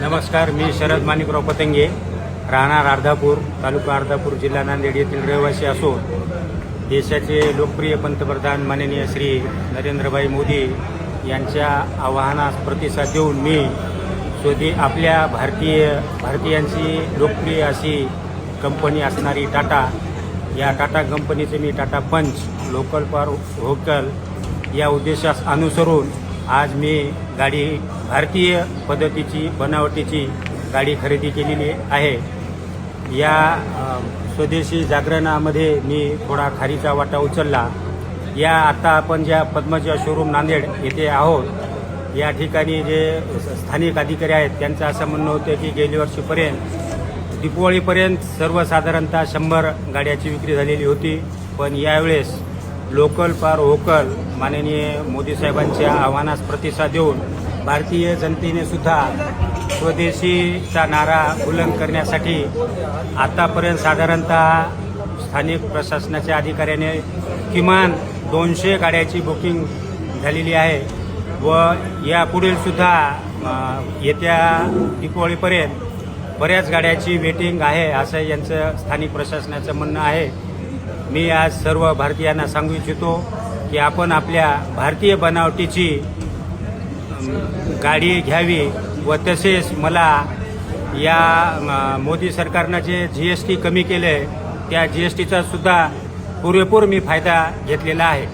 नमस्कार मी शरद माणिकराव पतंगे राहणार अर्धापूर तालुका अर्धापूर जिल्हा नांदेड येथील रहिवासी असून देशाचे लोकप्रिय पंतप्रधान माननीय श्री नरेंद्रभाई मोदी यांच्या आवाहनास प्रतिसाद देऊन मी स्वदे आपल्या भारतीय भारतीयांची लोकप्रिय अशी कंपनी असणारी टाटा या टाटा कंपनीचे मी टाटा पंच लोकल फॉर व्होकल या उद्देशास अनुसरून आज मी गाडी भारतीय पद्धतीची बनावटीची गाडी खरेदी केलेली आहे. या स्वदेशी जागरणामध्ये मी थोडा खारीचा वाटा उचलला. या आता आपण ज्या पद्मजा शोरूम नांदेड येथे आहोत या ठिकाणी जे स्थानिक अधिकारी आहेत त्यांचं असं म्हणणं होतं की गेल्या वर्षीपर्यंत दीपावळीपर्यंत सर्वसाधारणतः शंभर गाड्याची विक्री झालेली होती. पण यावेळेस लोकल फॉर व्होकल माननीय मोदी साहेबांच्या आव्हानास प्रतिसाद देऊन भारतीय जनतेने सुद्धा स्वदेशीचा नारा बुलंद करण्यासाठी आतापर्यंत साधारणतः स्थानिक प्रशासनाच्या अधिकाऱ्याने किमान दोनशे गाड्याची बुकिंग झालेली आहे व यापुढील सुद्धा येत्या दीपावळीपर्यंत बऱ्याच गाड्याची वेटिंग आहे असं यांचं स्थानिक प्रशासनाचं म्हणणं आहे. मी आज सर्व भारतीयांना सांगू इच्छितो की आपण आपल्या भारतीय बनावटीची गाडी घ्यावी व तसेच मला या मोदी सरकारनं जे जी एस टी कमी केलं आहे त्या जी एस टीचा सुद्धा पुरेपूर मी फायदा घेतलेला आहे.